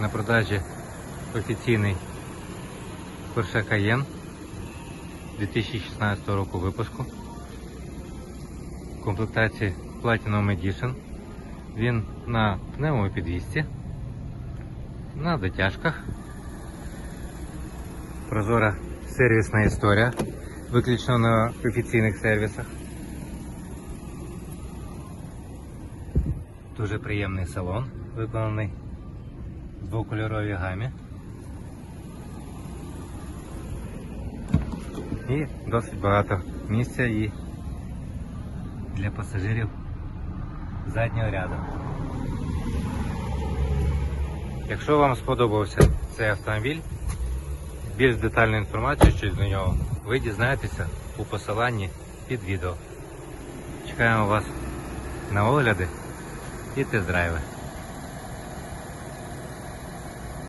На продажі офіційний Porsche Cayenne 2016 року випуску. В комплектації Platinum Edition. Він на пневмопідвісці, на дотяжках. Прозора сервісна історія, виключно на офіційних сервісах. Дуже приємний салон, виконаний двокольоровій гамі. І досить багато місця і для пасажирів заднього ряду. Якщо вам сподобався цей автомобіль, більш детальну інформацію щодо нього ви дізнаєтеся у посиланні під відео. Чекаємо вас на огляди і тест-драйви.